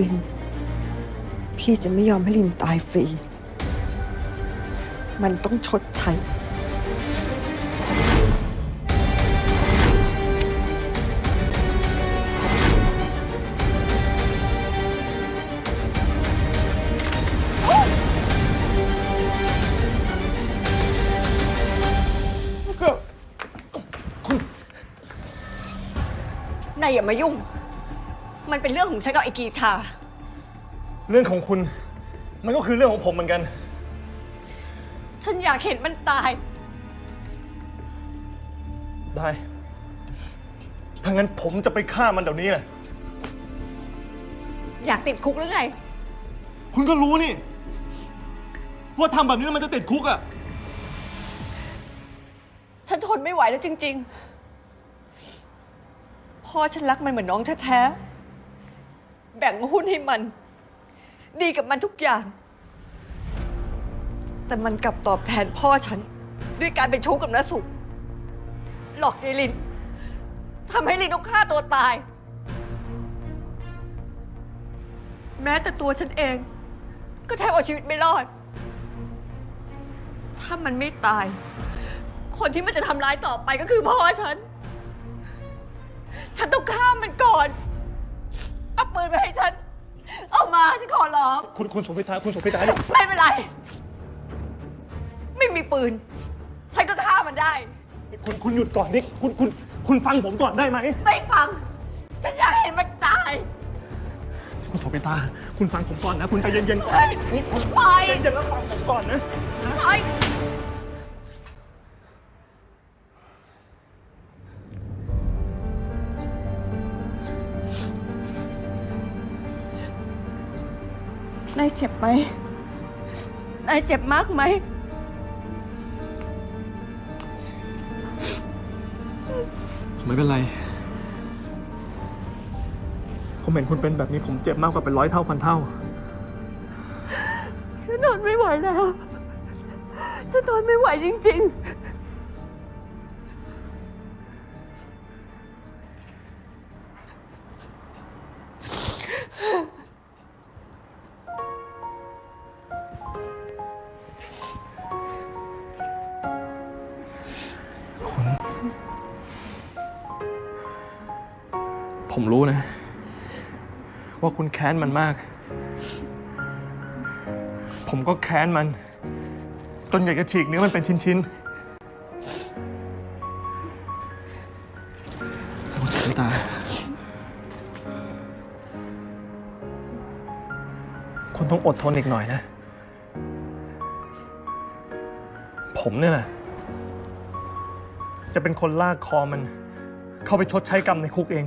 ลิน พี่จะไม่ยอมให้ลินตายฟรี มันต้องชดใช้ นายอย่ามายุ่ง มันเป็นเรื่องของฉันกับไอ้กีทาเรื่องของคุณ มันก็คือเรื่องของผมเหมือนกัน ฉันอยากเห็นมันตาย ได้ ถ้างั้นผมจะไปฆ่ามันเดี๋ยวนี้แหละ อยากติดคุกหรือไง คุณก็รู้นี่ ว่าทำแบบนี้แล้วมันจะติดคุกอะ ฉันทนไม่ไหวแล้วจริง ๆ พ่อฉันรักมันเหมือนน้องแท้ๆแบ่งหุ้นให้มัน ดีกับมันทุกอย่าง แต่มันกลับตอบแทนพ่อฉัน ด้วยการเป็นชู้กับนสุหลอกยายลินทำให้ลินต้องฆ่าตัวตาย แม้แต่ตัวฉันเอง ก็แทบเอาชีวิตไม่รอด ถ้ามันไม่ตาย คนที่มันจะทำร้ายต่อไปก็คือพ่อฉัน ฉันต้องฆ่ามันก่อน ปืนมาให้ฉัน เอามาฉันขอร้อง คุณคุณสุพิธาคุณสุพิธานี่ไม่เป็นไร ไม่มีปืน ฉันก็ฆ่ามันได้ คุณคุณหยุดก่อนนี่คุณคุณคุณฟังผมก่อนได้ไหมไม่ฟัง ฉันอยากเห็นมันตาย คุณสุพิธาคุณฟังผมก่อนนะ คุณใจเย็นๆก่อนเฮ้ยนี่คุณไป ใจเย็นๆแล้วฟังผมก่อนนะไอ้ นายเจ็บไหมนายเจ็บมากไหมไม่เป็นไร ผมเห็นคุณเป็นแบบนี้ผมเจ็บมากกว่าเป็นร้อยเท่าพันเท่า ฉันทนไม่ไหวแล้ว ฉันทนไม่ไหวจริง ผมรู้นะ ว่าคุณแค้นมันมาก ผมก็แค้นมัน จนอยากจะฉีกเนื้อมันเป็นชิ้นๆคุณสุตา คุณต้องอดทนอีกหน่อยนะ ผมเนี่ยนะจะเป็นคนลากคอมัน เข้าไปชดใช้กรรมในคุกเอง